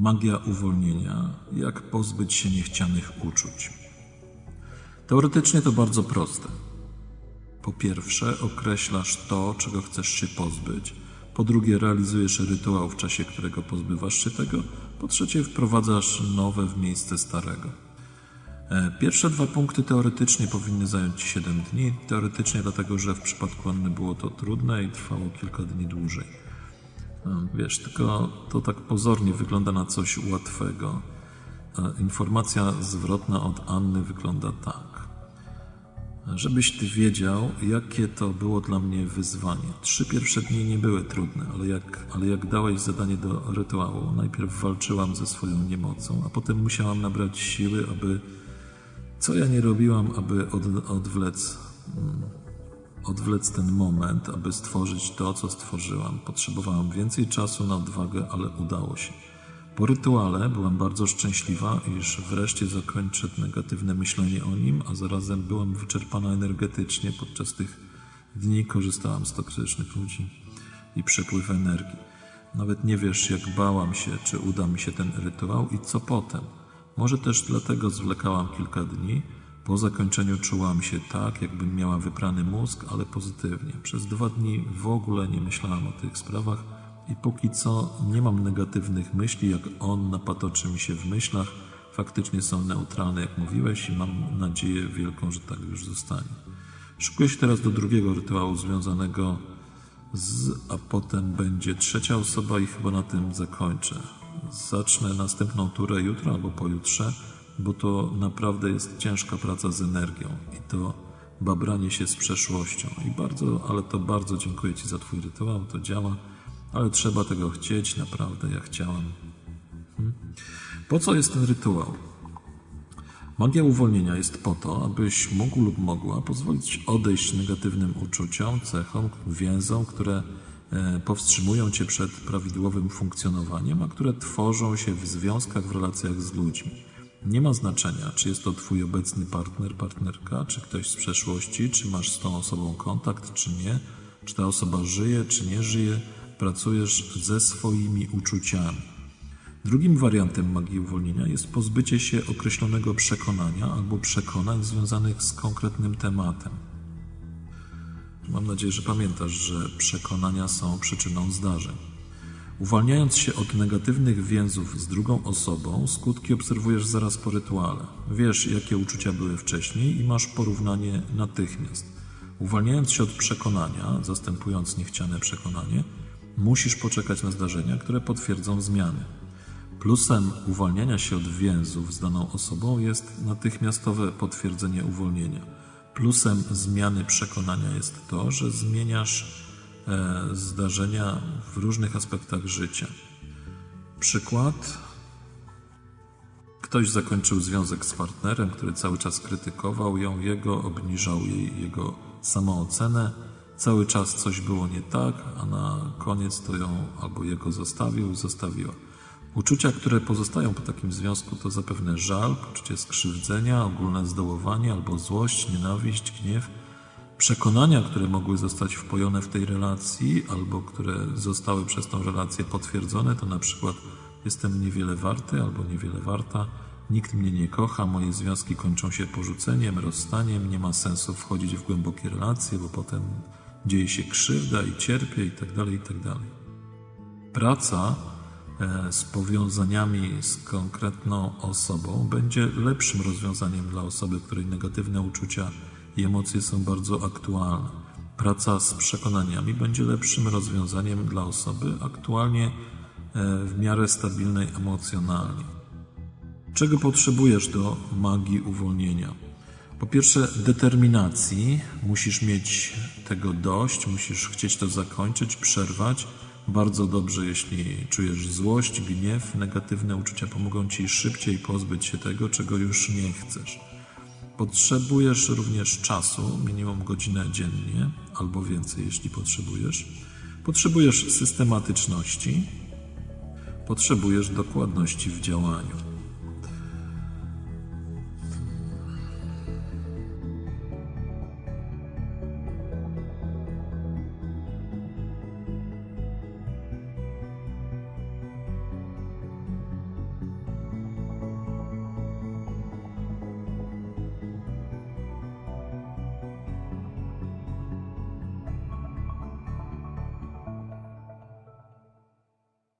Magia uwolnienia. Jak pozbyć się niechcianych uczuć. Teoretycznie to bardzo proste. Po pierwsze, określasz to, czego chcesz się pozbyć. Po drugie, realizujesz rytuał, w czasie którego pozbywasz się tego. Po trzecie, wprowadzasz nowe w miejsce starego. E, Pierwsze dwa punkty teoretycznie powinny zająć ci 7 dni. Teoretycznie dlatego, że w przypadku Anny było to trudne i trwało kilka dni dłużej. E, Wiesz, tylko to tak pozornie wygląda na coś łatwego. E, Informacja zwrotna od Anny wygląda tak. Żebyś ty wiedział, jakie to było dla mnie wyzwanie. Trzy pierwsze dni nie były trudne, ale jak, ale jak dałeś zadanie do rytuału, najpierw walczyłam ze swoją niemocą, a potem musiałam nabrać siły, aby. Co ja nie robiłam, aby od, odwlec. Odwlec ten moment, aby stworzyć to, co stworzyłam. Potrzebowałam więcej czasu na odwagę, ale udało się. Po rytuale byłam bardzo szczęśliwa, iż wreszcie zakończę negatywne myślenie o nim, a zarazem byłam wyczerpana energetycznie. Podczas tych dni korzystałam z toksycznych ludzi i przepływ energii. Nawet nie wiesz, jak bałam się, czy uda mi się ten rytuał i co potem. Może też dlatego zwlekałam kilka dni. Po zakończeniu czułam się tak, jakbym miała wyprany mózg, ale pozytywnie. Przez dwa dni w ogóle nie myślałam o tych sprawach i póki co nie mam negatywnych myśli, jak on napatoczy mi się w myślach. Faktycznie są neutralne, jak mówiłeś, i mam nadzieję wielką, że tak już zostanie. Szykuję się teraz do drugiego rytuału związanego z, a potem będzie trzecia osoba i chyba na tym zakończę. Zacznę następną turę jutro albo pojutrze, bo to naprawdę jest ciężka praca z energią i to babranie się z przeszłością. I bardzo, ale to bardzo dziękuję Ci za Twój rytuał, to działa, ale trzeba tego chcieć, naprawdę ja chciałam. Hmm. Po co jest ten rytuał? Magia uwolnienia jest po to, abyś mógł lub mogła pozwolić odejść negatywnym uczuciom, cechom, więzom, które e, powstrzymują cię przed prawidłowym funkcjonowaniem, a które tworzą się w związkach, w relacjach z ludźmi. Nie ma znaczenia, czy jest to twój obecny partner, partnerka, czy ktoś z przeszłości, czy masz z tą osobą kontakt, czy nie, czy ta osoba żyje, czy nie żyje, pracujesz ze swoimi uczuciami. Drugim wariantem magii uwolnienia jest pozbycie się określonego przekonania albo przekonań związanych z konkretnym tematem. Mam nadzieję, że pamiętasz, że przekonania są przyczyną zdarzeń. Uwalniając się od negatywnych więzów z drugą osobą, skutki obserwujesz zaraz po rytuale. Wiesz, jakie uczucia były wcześniej i masz porównanie natychmiast. Uwalniając się od przekonania, zastępując niechciane przekonanie, musisz poczekać na zdarzenia, które potwierdzą zmiany. Plusem uwalniania się od więzów z daną osobą jest natychmiastowe potwierdzenie uwolnienia. Plusem zmiany przekonania jest to, że zmieniasz zdarzenia w różnych aspektach życia. Przykład. Ktoś zakończył związek z partnerem, który cały czas krytykował ją, jego obniżał jej jego samoocenę. Cały czas coś było nie tak, a na koniec to ją albo jego zostawił, zostawiła. Uczucia, które pozostają po takim związku, to zapewne żal, poczucie skrzywdzenia, ogólne zdołowanie albo złość, nienawiść, gniew. Przekonania, które mogły zostać wpojone w tej relacji albo które zostały przez tą relację potwierdzone, to na przykład jestem niewiele warty albo niewiele warta, nikt mnie nie kocha, moje związki kończą się porzuceniem, rozstaniem, nie ma sensu wchodzić w głębokie relacje, bo potem dzieje się krzywda i cierpię i tak dalej, i tak. Praca e, z powiązaniami z konkretną osobą będzie lepszym rozwiązaniem dla osoby, której negatywne uczucia i emocje są bardzo aktualne. Praca z przekonaniami będzie lepszym rozwiązaniem dla osoby aktualnie e, w miarę stabilnej emocjonalnie. Czego potrzebujesz do magii uwolnienia? Po pierwsze, determinacji. Musisz mieć tego dość, musisz chcieć to zakończyć, przerwać. Bardzo dobrze, jeśli czujesz złość, gniew, negatywne uczucia pomogą ci szybciej pozbyć się tego, czego już nie chcesz. Potrzebujesz również czasu, minimum godzinę dziennie, albo więcej, jeśli potrzebujesz. Potrzebujesz systematyczności, potrzebujesz dokładności w działaniu.